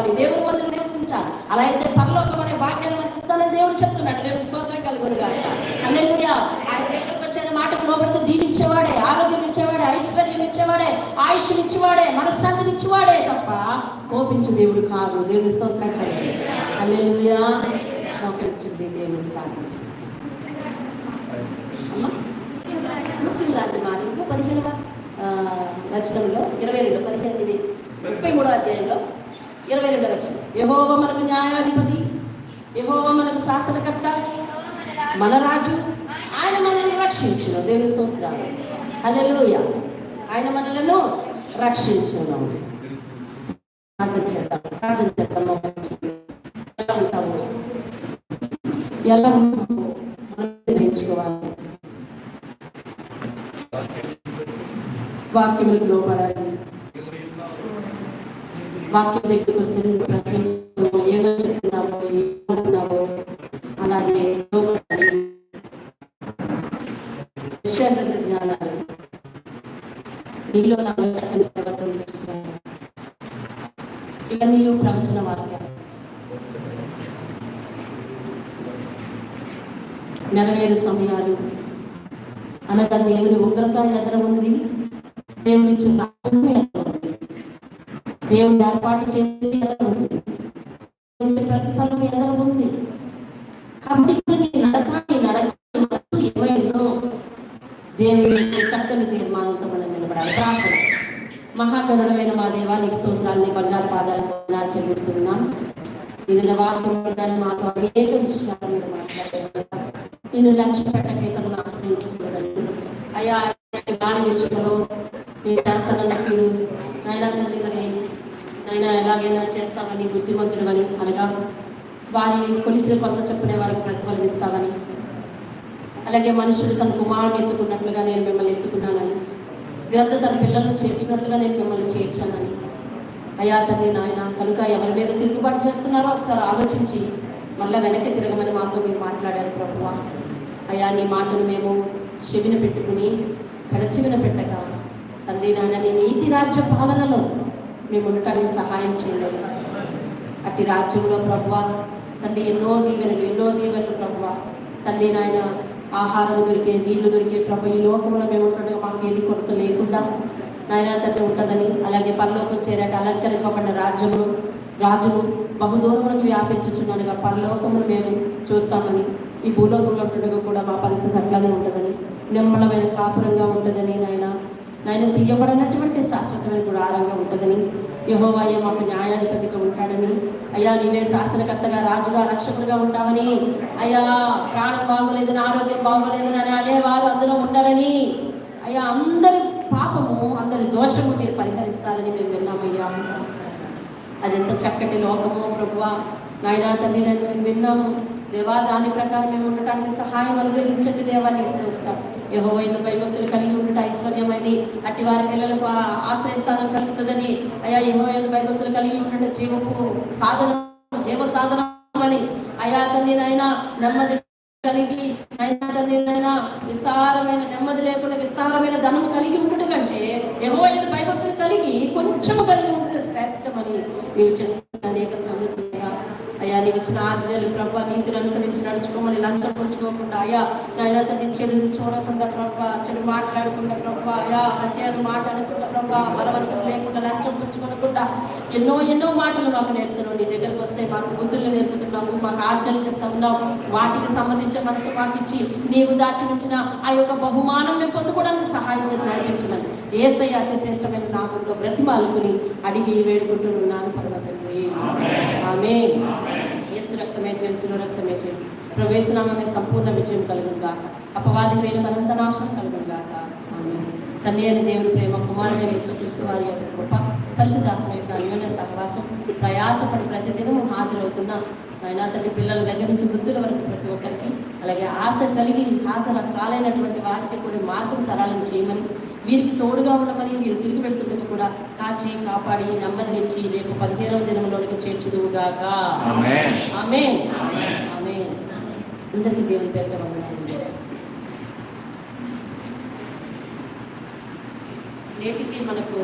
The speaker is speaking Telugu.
కావాలి. దేవుని మందిరం నివసించాలి. అలా అయితే పరలోకం అనే భాగ్యాన్ని మనకి ఇస్తానని దేవుడు చెప్తున్నాడు. రేపు స్తోత్రం కలుగును గాక అన్నయ్య ఆయన దగ్గరకు వచ్చిన మాటకు లోపడితే దీవించేవాడే ఆరోగ్యం ఇచ్చేవాడే ఐశ్వర్యం ఇచ్చేవాడే ఆయుష్ ఇచ్చేవాడే మనశ్శాంతిని ఇచ్చేవాడే తప్ప కోపించు దేవుడు కాదు. దేవుడి స్తోత్రం కలుగు అల్లెలుయా మోకరించండి. దేవుడు ప్రార్థించండి. అమ్మా లాంటి పదిహేనవ ఆ, వచనంలో ఇరవై రెండు పదిహేను ముప్పై మూడో అధ్యాయంలో ఇరవై రెండవ వచనం. యహోవ మనకు న్యాయాధిపతి యహోవ మనకు శాసనకర్త మన రాజు ఆయన మనల్ని రక్షించును. దేవుని స్తోత్రాలు. హల్లెలూయ. ఆయన మనలను రక్షించును. ప్రార్థన చేద్దాం. ప్రార్థన చేద్దాం. ఎలా ఉంటాము. ఎలా ఉంటాము మనం నేర్చుకోవాలి. వాక్యములకు లోపడాలి వాక్యం దగ్గరికి వస్తే నువ్వు ప్రశ్నించు ఏమో చెప్తున్నావు ఏమంటున్నావు అలాగే జ్ఞానాలు. నీలో నాలో చక్కని ప్రవర్తన ఇవన్నీ ప్రవచన వాక్యం నెరవేరు సమయాలు. అనగా దేవుని ఉగ్రత ఎదుర ఉంది దేవుని నుంచి దేవుడు ఏర్పాటు చేసి ఉంది ప్రతిఫలం ఎదురు ఉంది? కాబట్టి ఇప్పుడు నీ నడక నీ నడక మనసు ఏమైందో దేవుని చక్కని తీర్మానంతో మనం నిలబడాలి. ప్రార్థన. మహాగరుడమైన మా దేవానికి స్తోత్రాన్ని బంగారు పాదాలకు చెల్లిస్తున్నాం ఇది వాక్యం మాతో అనేక విషయాలు మీరు మాట్లాడారు. నిన్ను లక్ష్య పెట్టకేతను ఆశ్రయించుకోవడానికి అయ్యా దాని విషయంలో నేను చేస్తానన్న కీడు నాయన తండ్రి ఆయన ఎలాగైనా చేస్తామని బుద్ధిమంతుడమని అనగా వారి కొలిచిన కొంత చెప్పునే వారికి ప్రతిఫలం ఇస్తామని. అలాగే మనుషులు తన కుమారుని ఎత్తుకున్నట్లుగా నేను మిమ్మల్ని ఎత్తుకున్నానని. గ్రంథ తన పిల్లలను చేర్చినట్లుగా నేను మిమ్మల్ని చేర్చానని. అయ్యా తండ్రి నాయన కనుక ఎవరి మీద తిరుగుబాటు చేస్తున్నారో ఒకసారి ఆలోచించి మళ్ళీ వెనక్కి తిరగమని మాతో మీరు మాట్లాడారు ప్రభువ. అయ్యా నీ మాటను మేము చెవిన పెట్టుకుని పెడచెవిన పెట్టగా తండ్రి నాయన నీ నీతి రాజ్య పాలనలో మేము ఉండటానికి సహాయం చేయండి. అట్టి రాజ్యంలో ప్రభు తండ్రి ఎన్నో దీవెనలు ఎన్నో దీవెనలు ప్రభు తండ్రి నాయన ఆహారం దొరికే నీళ్ళు దొరికే ప్రభు ఈ లోకంలో మేము ఉండడం మాకు ఏది కొరత లేకుండా నాయన తండ్రి ఉంటుందని అలాగే పరలోకం చేరాక అలంకరింపబడిన రాజ్యము రాజును బహుదూరములకు వ్యాపించుచున్నానుగా పరలోకమును మేము చూస్తామని ఈ భూలోకంలో ఉండగా కూడా మా పరిస్థితి అట్లానే ఉంటుందని నిమ్మలమైన కాపురంగా ఉంటుందని నాయన నాయన తీయబడినటువంటి శాశ్వతమైన గుడారంగా ఉంటుందని యహోవాయ మాకు న్యాయాధిపతిగా ఉంటాడని. అయ్యా నీవే శాసనకర్తగా రాజుగా రక్షకుడుగా ఉంటావని. అయ్యా ప్రాణం బాగోలేదని ఆరోగ్యం బాగోలేదని అని అనేవారు అందులో ఉండరని. అయ్యా అందరి పాపము అందరి దోషము మీరు పరిహరిస్తారని మేము విన్నామయ్యా అదెంత చక్కటి లోకము ప్రభువ. నాయనా తండ్రి నేను మేము విన్నాము. దేవా దాని ప్రకారం మేము ఉండటానికి సహాయం అనుగ్రహించండి దేవా నీ స్తోత్రం. యహో ఐదు భయభక్తులు కలిగి ఉండట ఐశ్వర్యమైంది అట్టి వారి పిల్లలకు ఆశ్రయస్థానం కలుగుతుందని. అయ్యా యహో ఐదు భయభక్తులు కలిగి ఉండట జీవపు సాధన జీవ సాధనమని. అని అయ్యా తండ్రి నాయన నెమ్మది కలిగి నైనా తండ్రి నైనా విస్తారమైన నెమ్మది లేకుండా విస్తారమైన ధనము కలిగి ఉండటం కంటే ఏవో ఐదు భయభక్తులు కలిగి కొంచెము కలిగి ఉండటం శ్రేష్టమని నీవు చెప్తున్న అనేక నీవు ఇచ్చిన ఆజ్ఞలు ప్రభావ నీతిని అనుసరించి నడుచుకోమని లంచం పుచ్చుకోకుండా అయ్యా నాయన తండ్రి చెడుని చూడకుండా ప్రభావ చెడు మాట్లాడకుండా ప్రభావ అయ్యా హత్యాలు మాట అనకుండా ప్రభావ బలవంతం లేకుండా లంచం పుచ్చుకోకుండా ఎన్నో ఎన్నో మాటలు మాకు నేర్పుతున్నావు. నీ దగ్గరకు వస్తే మాకు బుద్ధులు నేర్పుతున్నావు మాకు ఆర్చలు చెప్తా ఉన్నావు. వాటికి సంబంధించిన మనసు మాకు ఇచ్చి నీవు దాచి ఉంచిన ఆ యొక్క బహుమానం మేము పొందుకోవడానికి సహాయం చేసి నడిపించమని ఏసయ్య అతి శ్రేష్టమైన నామంలో బ్రతిమాలుకుని అడిగి వేడుకుంటున్నాను పర్వతండి ఆమె యేసు రక్తమే చేసిన రక్తమే చేయండి ప్రవేశనామే సంపూర్ణ విజయం కలుగుగా అపవాది వేలు మనంత నాశనం కలుగుగా ఆమె తండ్రి అని దేవుని ప్రేమ కుమారుని యేసుక్రీస్తు వారి యొక్క కృప పరిశుద్ధాత్మ యొక్క అన్యోన్య సహవాసం ప్రయాసపడి ప్రతిదినము హాజరవుతున్న ఆయన తల్లి పిల్లల దగ్గర నుంచి వృద్ధుల వరకు ప్రతి ఒక్కరికి అలాగే ఆశ కలిగి హాజరు కాలైనటువంటి వారికి కూడా మార్గం సరళం చేయమని వీరికి తోడుగా ఉండమని వీరు తిరిగి వెళ్తుండగా కూడా కాచి కాపాడి నెమ్మదినిచ్చి రేపు పదిహేనవ దినంలోనికి చేర్చుదువుగాక. ఆమె ఆమె అందరికీ దేవుని నేటికి మనకు